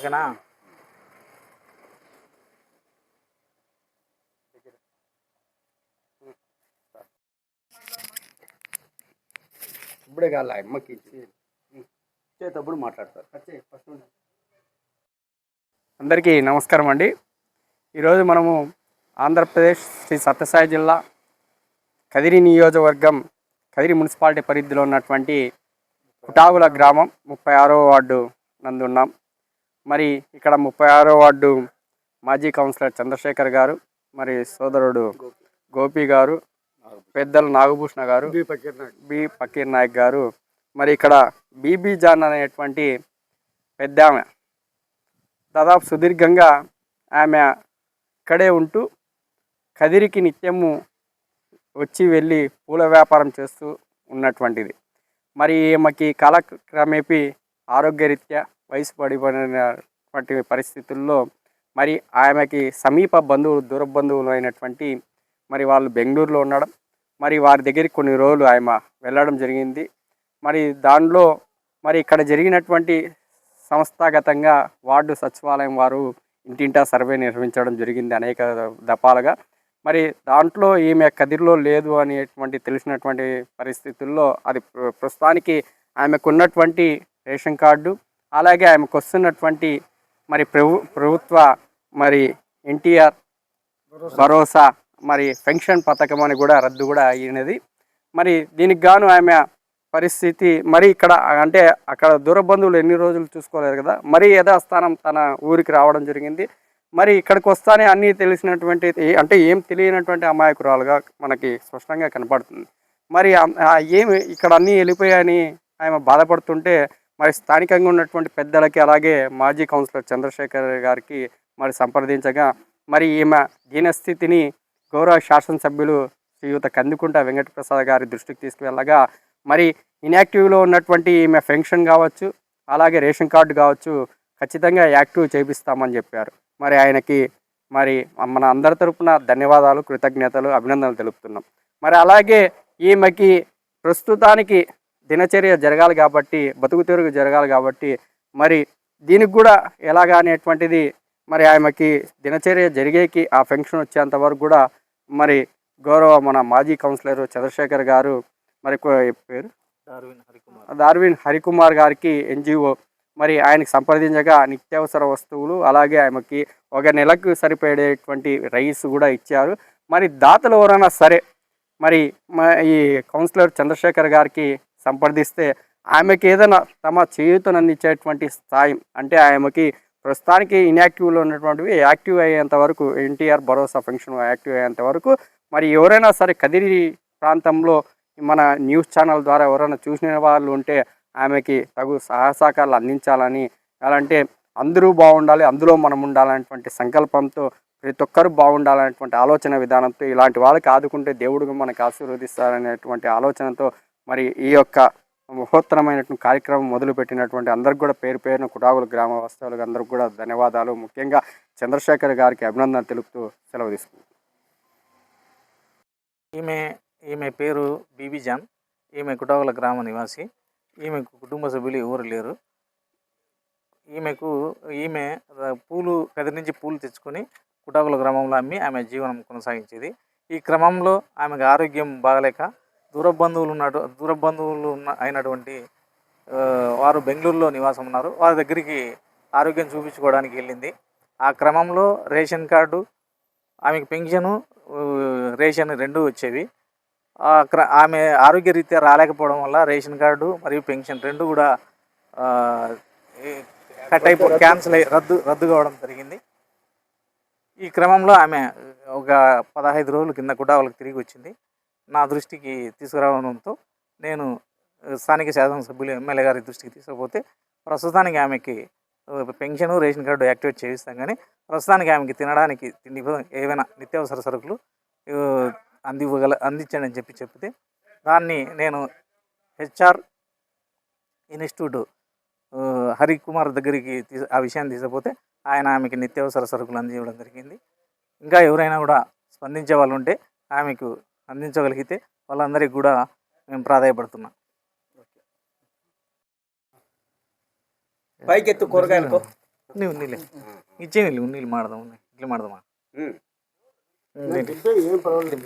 ఓకేనా? ఇప్పుడే కాదు అమ్మకి ఇచ్చేటప్పుడు మాట్లాడతారు. అందరికీ నమస్కారం అండి. ఈరోజు మనము ఆంధ్రప్రదేశ్ శ్రీ సత్యసాయి జిల్లా కదిరి నియోజకవర్గం కదిరి మున్సిపాలిటీ పరిధిలో ఉన్నటువంటి కుటాగుల గ్రామం ముప్పై ఆరో వార్డు నందు ఉన్నాం. మరి ఇక్కడ ముప్పై ఆరో వార్డు మాజీ కౌన్సిలర్ చంద్రశేఖర్ గారు మరి సోదరుడు గోపి గారు పెద్దలు నాగభూషణ గారు బి ఫకీర్ నాయక్ గారు. మరి ఇక్కడ బీబీ జాన్ అనేటువంటి పెద్ద ఆమె. దాదాపు సుదీర్ఘంగా ఆమె ఇక్కడే ఉంటూ కదిరికి నిత్యము వచ్చి వెళ్ళి పూల వ్యాపారం చేస్తూ ఉన్నటువంటిది. మరి ఈమెకి కాలక్రమేపీ ఆరోగ్యరీత్యా వయసు పడిపోయినటువంటి పరిస్థితుల్లో మరి ఆమెకి సమీప బంధువులు దూర బంధువులు అయినటువంటి మరి వాళ్ళు బెంగళూరులో ఉండడం మరి వారి దగ్గరికి కొన్ని రోజులు ఆమె వెళ్ళడం జరిగింది. మరి దానిలో మరి ఇక్కడ జరిగినటువంటి సంస్థాగతంగా వార్డు సచివాలయం వారు ఇంటింటా సర్వే నిర్వహించడం జరిగింది అనేక దఫాలుగా. మరి దాంట్లో ఈమె కదిరిలో లేదు అనేటువంటి తెలిసినటువంటి పరిస్థితుల్లో అది ప్ర- ప్రస్తుతానికి ఆమెకున్నటువంటి రేషన్ కార్డు అలాగే ఆమెకు వస్తున్నటువంటి మరి ప్రభు ప్రభుత్వ మరి ఎన్టీఆర్ భరోసా మరి పెన్షన్ పథకం అని కూడా రద్దు కూడా అయినది. మరి దీనికి గాను ఆమె పరిస్థితి మరి ఇక్కడ అంటే అక్కడ దూరబంధువులు ఎన్ని రోజులు చూసుకోలేదు కదా మరి యథాస్థానం తన ఊరికి రావడం జరిగింది. మరి ఇక్కడికి వస్తానే అన్నీ తెలిసినటువంటి అంటే ఏం తెలియనటువంటి అమాయకురాలుగా మనకి స్పష్టంగా కనపడుతుంది. మరి ఏమి ఇక్కడ అన్నీ వెళ్ళిపోయాయని ఆమె బాధపడుతుంటే మరి స్థానికంగా ఉన్నటువంటి పెద్దలకి అలాగే మాజీ కౌన్సిలర్ చంద్రశేఖర్ గారికి మరి సంప్రదించగా మరి ఈమె దీనస్థితిని గౌరవ శాసనసభ్యులు శ్రీయుత కందుకుంట వెంకటప్రసాద్ గారి దృష్టికి తీసుకువెళ్ళగా మరి ఇన్యాక్టివ్లో ఉన్నటువంటి ఈమె పెన్షన్ కావచ్చు అలాగే రేషన్ కార్డు కావచ్చు ఖచ్చితంగా యాక్టివ్ చేపిస్తామని చెప్పారు. మరి ఆయనకి మరి మన అందరి తరపున ధన్యవాదాలు కృతజ్ఞతలు అభినందనలు తెలుపుతున్నాం. మరి అలాగే ఈమెకి ప్రస్తుతానికి దినచర్య జరగాలి కాబట్టి బతుకు తెరుగు జరగాలి కాబట్టి మరి దీనికి కూడా ఎలాగా అనేటువంటిది మరి ఆమెకి దినచర్య జరిగేకి ఆ ఫంక్షన్ వచ్చేంత వరకు కూడా మరి గౌరవ మన మాజీ కౌన్సిలర్ చంద్రశేఖర్ గారు మరి పేరు? దార్విన్ హరికుమార్. గారికి ఎన్జిఓ మరి ఆయనకి సంప్రదించగా నిత్యావసర వస్తువులు అలాగే ఆమెకి ఒక నెలకు సరిపడేటువంటి రైస్ కూడా ఇచ్చారు. మరి దాతలు ఎవరైనా సరే మరి ఈ కౌన్సిలర్ చంద్రశేఖర్ గారికి సంప్రదిస్తే ఆమెకి ఏదైనా తమ చేయూతను అందించేటువంటి స్థాయి అంటే ఆమెకి ప్రస్తుతానికి ఇన్యాక్టివ్లో ఉన్నటువంటివి యాక్టివ్ అయ్యేంత వరకు ఎన్టీఆర్ భరోసా ఫంక్షన్ యాక్టివ్ అయ్యేంత వరకు. మరి ఎవరైనా సరే కదిరి ప్రాంతంలో మన న్యూస్ ఛానల్ ద్వారా ఎవరైనా చూసిన వాళ్ళు ఉంటే ఆమెకి తగు సహాయ సహకారాలు అందించాలని ఎలా అంటే అందరూ బాగుండాలి అందులో మనం ఉండాలనేటువంటి సంకల్పంతో ప్రతి ఒక్కరు బాగుండాలనేటువంటి ఆలోచన విధానంతో ఇలాంటి వాళ్ళకి ఆదుకుంటే దేవుడు మనకు ఆశీర్వదిస్తారనేటువంటి ఆలోచనతో మరి ఈ యొక్క మహోత్తరమైనటువంటి కార్యక్రమం మొదలుపెట్టినటువంటి అందరికి కూడా పేరు పేరున కుటాగుల గ్రామ వాస్తవులకు అందరికి కూడా ధన్యవాదాలు. ముఖ్యంగా చంద్రశేఖర్ గారికి అభినందన తెలుపుతూ సెలవు తీసుకుంటాం ఈమె ఈమె పేరు బీబీజాన్ ఈమె కుటావుల గ్రామ నివాసి. ఈమెకు కుటుంబ సభ్యులు ఎవరు లేరు. ఈమెకు ఈమె పూలు పెద్ద నుంచి పూలు తెచ్చుకొని కుటాకుల గ్రామంలో అమ్మి ఆమె జీవనం కొనసాగించేది. ఈ క్రమంలో ఆమెకు ఆరోగ్యం బాగలేక దూర బంధువులు ఉన్నటు దూర బంధువులు ఉన్న అయినటువంటి వారు బెంగళూరులో నివాసం ఉన్నారు. వారి దగ్గరికి ఆరోగ్యం చూపించుకోవడానికి వెళ్ళింది. ఆ క్రమంలో రేషన్ కార్డు ఆమెకు పెన్షను రేషన్ రెండు వచ్చేవి. ఆ క్ర ఆమె ఆరోగ్యరీత్యా రాలేకపోవడం వల్ల రేషన్ కార్డు మరియు పెన్షన్ రెండు కూడా కట్ అయిపో క్యాన్సిల్ అయ్యి రద్దు రద్దు కావడం జరిగింది. ఈ క్రమంలో ఆమె ఒక పదహైదు రోజుల కింద కూడా వాళ్ళకి తిరిగి వచ్చింది. నా దృష్టికి తీసుకురావడంతో నేను స్థానిక శాసనసభ్యులు ఎమ్మెల్యే గారి దృష్టికి తీసుకుపోతే ప్రస్తుతానికి ఆమెకి పెన్షన్ రేషన్ కార్డు యాక్టివేట్ చేయిస్తాం కానీ ప్రస్తుతానికి ఆమెకి తినడానికి తిండి ఏవైనా నిత్యావసర సరుకులు అందివ్వగల అందించండి అని చెప్పి చెప్తే దాన్ని నేను హెచ్ఆర్ ఇన్స్టిట్యూట్ హరికుమార్ దగ్గరికి ఆ విషయాన్ని తీసుకపోతే ఆయన ఆమెకి నిత్యావసర సరుకులు అందించడం జరిగింది. ఇంకా ఎవరైనా కూడా స్పందించే వాళ్ళు ఉంటే ఆమెకు అందించగలిగితే వాళ్ళందరికీ కూడా మేము ప్రాధాయపడుతున్నాం. పైకెత్తు కూరగాయలకు ఉన్ని ఉన్నిలే. ఇచ్చేయండి ఉన్నీళ్ళు మాడదాం ఉన్నాయి ఇట్లా మాడదామా? ఏం పర్వాలేదు.